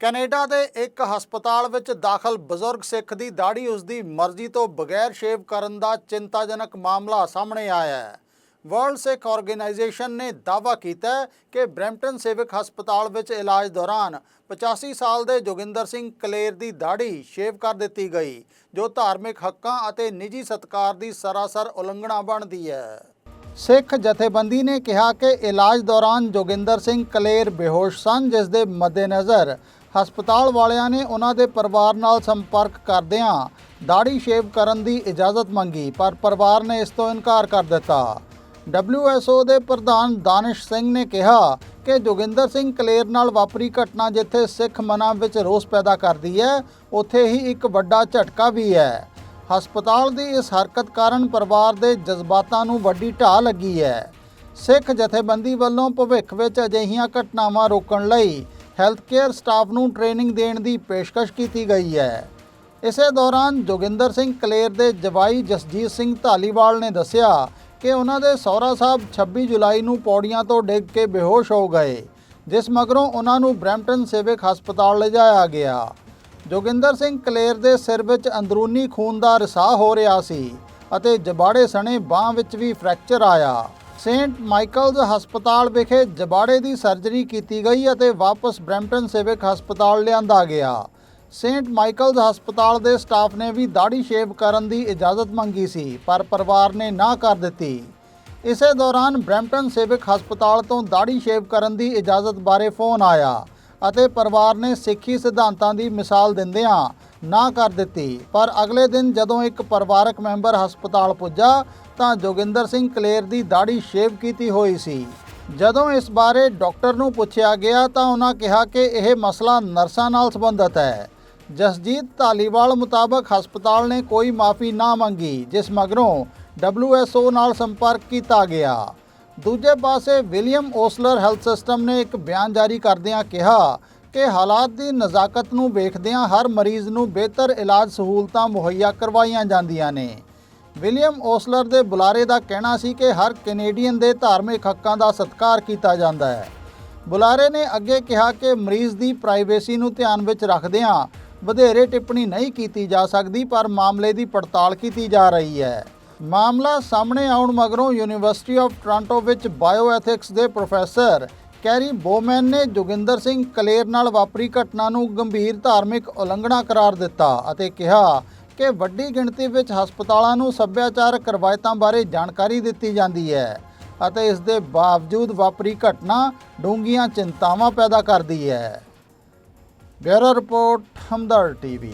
Canada ਦੇ ਇੱਕ ਹਸਪਤਾਲ ਵਿੱਚ ਦਾਖਲ ਬਜ਼ੁਰਗ ਸਿੱਖ ਦੀ ਦਾੜੀ ਉਸ ਦੀ ਮਰਜ਼ੀ ਤੋਂ ਬਗੈਰ ਸ਼ੇਵ ਕਰਨ ਦਾ ਚਿੰਤਾਜਨਕ ਮਾਮਲਾ ਸਾਹਮਣੇ ਆਇਆ ਹੈ। ਵਰਲਡ ਸਿੱਖ ਆਰਗੇਨਾਈਜੇਸ਼ਨ ਨੇ ਦਾਅਵਾ ਕੀਤਾ ਕਿ ਬਰੈਂਪਟਨ ਸਿਵਿਕ ਹਸਪਤਾਲ ਵਿੱਚ ਇਲਾਜ ਦੌਰਾਨ 85 ਸਾਲ ਦੇ ਜੋਗਿੰਦਰ ਸਿੰਘ ਕਲੇਰ ਦੀ ਦਾੜੀ ਸ਼ੇਵ ਕਰ ਦਿੱਤੀ ਗਈ, ਜੋ ਧਾਰਮਿਕ ਹੱਕਾਂ ਅਤੇ ਨਿੱਜੀ ਸਤਕਾਰ ਦੀ ਸਰਾਸਰ ਉਲੰਘਣਾ ਬਣਦੀ ਹੈ। ਸਿੱਖ ਜਥੇਬੰਦੀ ਨੇ ਕਿਹਾ ਕਿ ਇਲਾਜ ਦੌਰਾਨ ਜੋਗਿੰਦਰ ਸਿੰਘ ਕਲੇਰ ਬੇਹੋਸ਼ ਸਨ, ਜਿਸ ਦੇ ਮੱਦੇਨਜ਼ਰ ਹਸਪਤਾਲ ਵਾਲਿਆਂ ਨੇ ਉਹਨਾਂ ਦੇ ਪਰਿਵਾਰ ਨਾਲ ਸੰਪਰਕ ਕਰਦਿਆਂ ਦਾੜੀ ਸ਼ੇਵ ਕਰਨ ਦੀ ਇਜਾਜ਼ਤ ਮੰਗੀ, ਪਰ ਪਰਿਵਾਰ ਨੇ ਇਸ ਤੋਂ ਇਨਕਾਰ ਕਰ ਦਿੱਤਾ। WHO ਦੇ ਪ੍ਰਧਾਨ ਦਾਨਿਸ਼ ਸਿੰਘ ਨੇ ਕਿਹਾ ਕਿ ਜੋਗਿੰਦਰ ਸਿੰਘ ਕਲੇਰ ਨਾਲ ਵਾਪਰੀ ਘਟਨਾ ਜਿੱਥੇ ਸਿੱਖ ਮਨਾਂ ਵਿੱਚ ਰੋਸ ਪੈਦਾ ਕਰਦੀ ਹੈ, ਉੱਥੇ ਹੀ ਇੱਕ ਵੱਡਾ ਝਟਕਾ ਵੀ ਹੈ। ਹਸਪਤਾਲ ਦੀ ਇਸ ਹਰਕਤ ਕਾਰਨ ਪਰਿਵਾਰ ਦੇ ਜਜ਼ਬਾਤਾਂ ਨੂੰ ਵੱਡੀ ਢਾਹ ਲੱਗੀ ਹੈ। ਸਿੱਖ ਜਥੇਬੰਦੀ ਵੱਲੋਂ ਭਵਿੱਖ ਵਿੱਚ ਅਜਿਹੀਆਂ ਘਟਨਾਵਾਂ ਰੋਕਣ ਲਈ ਹੈਲਥ ਕੇਅਰ ਸਟਾਫ ਨੂੰ ਟ੍ਰੇਨਿੰਗ ਦੇਣ ਦੀ ਪੇਸ਼ਕਸ਼ ਕੀਤੀ ਗਈ ਹੈ। ਇਸੇ ਦੌਰਾਨ ਜੋਗਿੰਦਰ ਸਿੰਘ ਕਲੇਰ ਦੇ ਜਵਾਈ ਜਸਜੀਤ ਸਿੰਘ ਧਾਲੀਵਾਲ ਨੇ ਦੱਸਿਆ ਕਿ ਉਹਨਾਂ ਦੇ ਸਹੁਰਾ ਸਾਹਿਬ 26 ਜੁਲਾਈ ਨੂੰ ਪੌੜੀਆਂ ਤੋਂ ਡਿੱਗ ਕੇ ਬੇਹੋਸ਼ ਹੋ ਗਏ, ਜਿਸ ਮਗਰੋਂ ਉਹਨਾਂ ਨੂੰ ਬਰੈਂਪਟਨ ਸਿਵਿਕ ਹਸਪਤਾਲ ਲਿਜਾਇਆ ਗਿਆ। ਜੋਗਿੰਦਰ ਸਿੰਘ ਕਲੇਰ ਦੇ ਸਿਰ ਵਿੱਚ ਅੰਦਰੂਨੀ ਖੂਨ ਦਾ ਰਿਸਾਅ ਹੋ ਰਿਹਾ ਸੀ ਅਤੇ ਜਬਾੜੇ ਸਣੇ ਬਾਹ ਵਿੱਚ ਵੀ ਫ੍ਰੈਕਚਰ ਆਇਆ। ਸੇਂਟ ਮਾਈਕਲਜ਼ ਹਸਪਤਾਲ ਵਿਖੇ ਜਬਾੜੇ ਦੀ ਸਰਜਰੀ ਕੀਤੀ ਗਈ ਅਤੇ ਵਾਪਸ ਬਰੈਂਪਟਨ ਸਿਵਿਕ ਹਸਪਤਾਲ ਲਿਆਂਦਾ ਗਿਆ। ਸੇਂਟ ਮਾਈਕਲਜ਼ ਹਸਪਤਾਲ ਦੇ ਸਟਾਫ ਨੇ ਵੀ ਦਾੜੀ ਸ਼ੇਵ ਕਰਨ ਦੀ ਇਜਾਜ਼ਤ ਮੰਗੀ ਸੀ, ਪਰ ਪਰਿਵਾਰ ਨੇ ਨਾ ਕਰ ਦਿੱਤੀ। ਇਸੇ ਦੌਰਾਨ ਬਰੈਂਪਟਨ ਸਿਵਿਕ ਹਸਪਤਾਲ ਤੋਂ ਦਾੜੀ ਸ਼ੇਵ ਕਰਨ ਦੀ ਇਜਾਜ਼ਤ ਬਾਰੇ ਫੋਨ ਆਇਆ ਅਤੇ ਪਰਿਵਾਰ ਨੇ ਸਿੱਖੀ ਸਿਧਾਂਤਾਂ ਦੀ ਮਿਸਾਲ ਦਿੰਦਿਆਂ ਨਾ ਕਰ ਦਿੱਤੀ। ਪਰ ਅਗਲੇ ਦਿਨ ਜਦੋਂ ਇੱਕ ਪਰਿਵਾਰਕ ਮੈਂਬਰ ਹਸਪਤਾਲ ਪੁੱਜਾ, ਤਾਂ ਜੋਗਿੰਦਰ ਸਿੰਘ ਕਲੇਰ ਦੀ ਦਾੜੀ ਸ਼ੇਵ ਕੀਤੀ ਹੋਈ ਸੀ। ਜਦੋਂ ਇਸ ਬਾਰੇ ਡਾਕਟਰ ਨੂੰ ਪੁੱਛਿਆ ਗਿਆ, ਤਾਂ ਉਹਨਾਂ ਕਿਹਾ ਕਿ ਇਹ ਮਸਲਾ ਨਰਸਾਂ ਨਾਲ ਸੰਬੰਧਿਤ ਹੈ। ਜਸਜੀਤ ਧਾਲੀਵਾਲ ਮੁਤਾਬਕ ਹਸਪਤਾਲ ਨੇ ਕੋਈ ਮਾਫੀ ਨਾ ਮੰਗੀ, ਜਿਸ ਮਗਰੋਂ WHO ਨਾਲ ਸੰਪਰਕ ਕੀਤਾ ਗਿਆ। ਦੂਜੇ ਪਾਸੇ ਵਿਲੀਅਮ ਓਸਲਰ ਹੈਲਥ ਸਿਸਟਮ ਨੇ ਇੱਕ ਬਿਆਨ ਜਾਰੀ ਕਰਦਿਆਂ ਕਿਹਾ ਕਿ ਹਾਲਾਤ ਦੀ ਨਜ਼ਾਕਤ ਨੂੰ ਵੇਖਦਿਆਂ ਹਰ ਮਰੀਜ਼ ਨੂੰ ਬਿਹਤਰ ਇਲਾਜ ਸਹੂਲਤਾਂ ਮੁਹੱਈਆ ਕਰਵਾਈਆਂ ਜਾਂਦੀਆਂ ਨੇ। ਵਿਲੀਅਮ ਓਸਲਰ ਦੇ ਬੁਲਾਰੇ ਦਾ ਕਹਿਣਾ ਸੀ ਕਿ ਹਰ ਕੈਨੇਡੀਅਨ ਦੇ ਧਾਰਮਿਕ ਹੱਕਾਂ ਦਾ ਸਤਿਕਾਰ ਕੀਤਾ ਜਾਂਦਾ ਹੈ। ਬੁਲਾਰੇ ਨੇ ਅੱਗੇ ਕਿਹਾ ਕਿ ਮਰੀਜ਼ ਦੀ ਪ੍ਰਾਈਵੇਸੀ ਨੂੰ ਧਿਆਨ ਵਿੱਚ ਰੱਖਦਿਆਂ ਵਧੇਰੇ ਟਿੱਪਣੀ ਨਹੀਂ ਕੀਤੀ ਜਾ ਸਕਦੀ, ਪਰ ਮਾਮਲੇ ਦੀ ਪੜਤਾਲ ਕੀਤੀ ਜਾ ਰਹੀ ਹੈ। ਮਾਮਲਾ ਸਾਹਮਣੇ ਆਉਣ ਮਗਰੋਂ ਯੂਨੀਵਰਸਿਟੀ ਆਫ ਟੋਰਾਂਟੋ ਵਿੱਚ ਬਾਇਓਐਥਿਕਸ ਦੇ ਪ੍ਰੋਫੈਸਰ ਕੈਰੀ ਬੋਮੈਨ ਨੇ ਜੋਗਿੰਦਰ ਸਿੰਘ ਕਲੇਰ ਨਾਲ ਵਾਪਰੀ ਘਟਨਾ ਨੂੰ ਗੰਭੀਰ ਧਾਰਮਿਕ ਉਲੰਘਣਾ ਕਰਾਰ ਦਿੱਤਾ ਅਤੇ ਕਿਹਾ ਕਿ ਵੱਡੀ ਗਿਣਤੀ ਵਿੱਚ ਹਸਪਤਾਲਾਂ ਨੂੰ ਸੱਭਿਆਚਾਰਕ ਰਵਾਇਤਾਂ ਬਾਰੇ ਜਾਣਕਾਰੀ ਦਿੱਤੀ ਜਾਂਦੀ ਹੈ ਅਤੇ ਇਸ ਦੇ ਬਾਵਜੂਦ ਵਾਪਰੀ ਘਟਨਾ ਡੂੰਘੀਆਂ ਚਿੰਤਾਵਾਂ ਪੈਦਾ ਕਰਦੀ ਹੈ। Bureau report Hamdard TV.